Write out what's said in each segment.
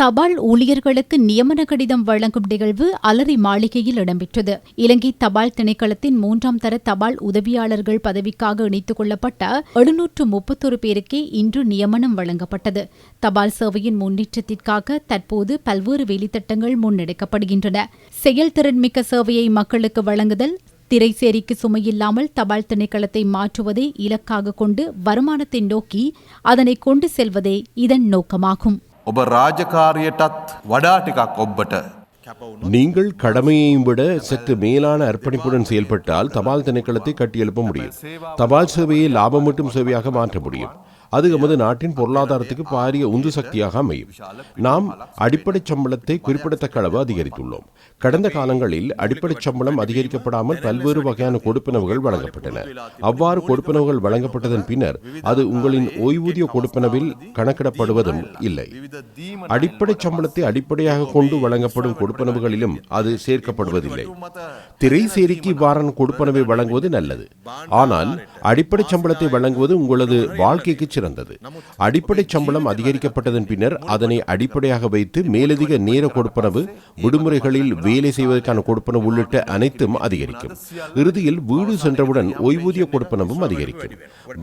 தபால் ஊழியர்களுக்கு நியமன கடிதம் வழங்கும் நிகழ்வு அலரி மாளிகையில் இடம்பெற்றது. இலங்கை தபால் திணைக்களத்தின் மூன்றாம் தர தபால் உதவியாளர்கள் பதவிக்காக இணைத்துக் கொள்ளப்பட்ட எழுநூற்று முப்பத்தொரு பேருக்கே இன்று நியமனம் வழங்கப்பட்டது. தபால் சேவையின் முன்னேற்றத்திற்காக தற்போது பல்வேறு வேலைத்திட்டங்கள் முன்னெடுக்கப்படுகின்றன. செயல்திறன்மிக்க சேவையை மக்களுக்கு வழங்குதல் திரைசேரிக்கு சுமையில்லாமல் தபால் திணைக்களத்தை மாற்றுவதை இலக்காக கொண்டு வருமானத்தை நோக்கி அதனை கொண்டு செல்வதே இதன் நோக்கமாகும். ඔබ රාජකාරයටත් වඩා ටිකක් ඔබ්බට நீங்கள் கடமையையும் விட சற்று மேலான அர்ப்பணிப்புடன் செயல்பட்டால் தபால் திணைக்களத்தை கட்டியெழுப்ப முடியும் தபால் சேவையை லாபமூட்டும் சேவையாக மாற்ற முடியும் அது எமது நாட்டின் பொருளாதாரத்துக்கு பாரிய உந்து சக்தியாக அமையும். நாம் அடிப்படை சம்பளத்தை குறிப்பிடத்தக்க அளவு அதிகரித்துள்ளோம். கடந்த காலங்களில் அடிப்படை சம்பளம் அதிகரிக்கப்படாமல் பல்வேறு வகையான கொடுப்பனவுகள் வழங்கப்பட்டன. அவ்வாறு கொடுப்பனவுகள் வழங்கப்பட்டதன் பின்னர் அது உங்களின் ஓய்வூதிய கொடுப்பனவில் கணக்கிடப்படுவதும் இல்லை. அடிப்படை சம்பளத்தை அடிப்படையாக கொண்டு வழங்கப்படும் கொடுப்பனவுகளிலும் அது சேர்க்கப்படுவதில்லை. திரை சேரிக்கு இவ்வாறான கொடுப்பனவை வழங்குவது நல்லது. ஆனால் அடிப்படை சம்பளத்தை வழங்குவது உங்களது வாழ்க்கைக்கு சிறந்தது. அடிப்படை சம்பளம் அதிகரிக்கப்பட்டதன் பின்னர் அதனை அடிப்படையாக வைத்து மேலதிக நேர கொடுப்பனவு விடுமுறைகளில் வேலை செய்வதற்கான கொடுப்பனவு உள்ளிட்ட அனைத்தும் அதிகரிக்கும். இறுதியில் வீடு சென்றவுடன் ஓய்வூதிய கொடுப்பனவும் அதிகரிக்கும்.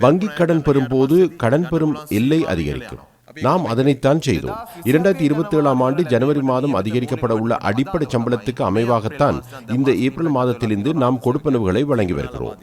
வங்கிக் கடன் பெறும்போது கடன் பெறும் எல்லை அதிகரிக்கும். நாம் அதனைத்தான் செய்தோம். இரண்டாயிரத்தி இருபத்தி ஏழாம் ஆண்டு ஜனவரி மாதம் அதிகரிக்கப்பட உள்ள அடிப்படை சம்பளத்துக்கு அமைவாகத்தான் இந்த ஏப்ரல் மாதத்திலிருந்து நாம் கொடுப்பனவுகளை வழங்கி வருகிறோம்.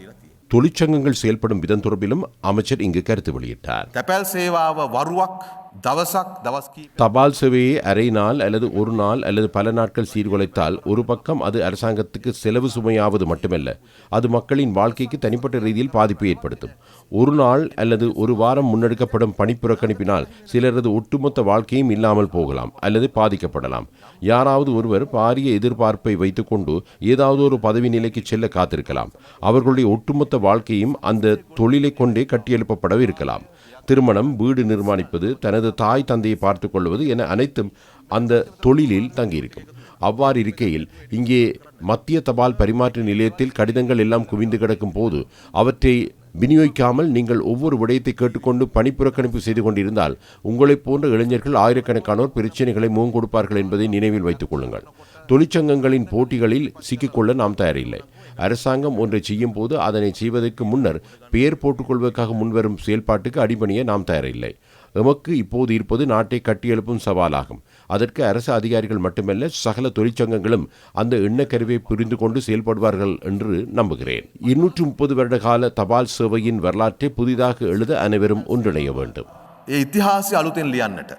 தொழிற்சங்கங்கள் செயல்படும் விதம் தொடர்பிலும் அமைச்சர் இங்கு கருத்து வெளியிட்டார். தபால் சேவாவ வருவாக் தபால் சேவையை அரை நாள் அல்லது ஒரு நாள் அல்லது பல நாட்கள் சீர்குலைத்தால் ஒரு பக்கம் அது அரசாங்கத்துக்கு செலவு சுமையாவது மட்டுமல்ல அது மக்களின் வாழ்க்கைக்கு தனிப்பட்ட ரீதியில் பாதிப்பை ஏற்படுத்தும். ஒரு நாள் அல்லது ஒரு வாரம் முன்னெடுக்கப்படும் பணிப்புறக்கணிப்பினால் சிலரது ஒட்டுமொத்த வாழ்க்கையும் இல்லாமல் போகலாம் அல்லது பாதிக்கப்படலாம். யாராவது ஒருவர் பாரிய எதிர்பார்ப்பை வைத்துக்கொண்டு ஏதாவது ஒரு பதவி நிலைக்கு செல்ல காத்திருக்கலாம். அவர்களுடைய ஒட்டுமொத்த வாழ்க்கையும் அந்த தொழிலை கொண்டே கட்டியெழுப்பப்படவே இருக்கலாம். திருமணம் வீடு நிர்மாணிப்பது தனது தாய் தந்தையை பார்த்து கொள்வது என அனைத்தும் அந்த தொழிலில் தங்கியிருக்கும். அவ்வாறு இருக்கையில் இங்கே மத்திய தபால் பரிமாற்ற நிலையத்தில் கடிதங்கள் எல்லாம் குவிந்து கிடக்கும் போது அவற்றை விநியோகிக்காமல் நீங்கள் ஒவ்வொரு விடயத்தை கேட்டுக்கொண்டு பணிப்புறக்கணிப்பு செய்து கொண்டிருந்தால் உங்களைப் போன்ற இளைஞர்கள் ஆயிரக்கணக்கானோர் பிரச்சனைகளை முகம் கொடுப்பார்கள் என்பதை நினைவில் வைத்துக் கொள்ளுங்கள். தொழிற்சங்கங்களின் போட்டிகளில் சிக்கிக்கொள்ள நாம் தயாரில்லை. அரசாங்கம் ஒன்றை செய்யும் போது அதனை செய்வதற்கு முன்னர் பெயர் போட்டுக்கொள்வதற்காக முன்வரும் செயல்பாட்டுக்கு அடிபணிய நாம் தயாரில்லை. எமக்கு இப்போது இருப்பது நாட்டை கட்டியெழுப்பும் சவாலாகும். அதற்கு அரசு அதிகாரிகள் மட்டுமல்ல சகல தொழிற்சங்கங்களும் அந்த எண்ணக்கருவை புரிந்து கொண்டு செயல்படுவார்கள் என்று நம்புகிறேன். இருநூற்று முப்பது வருட கால தபால் சேவையின் வரலாற்றை புதிதாக எழுத அனைவரும் ஒன்றிணைய வேண்டும். இத்திஹாச அலுத்தின் லியான்னட்ட.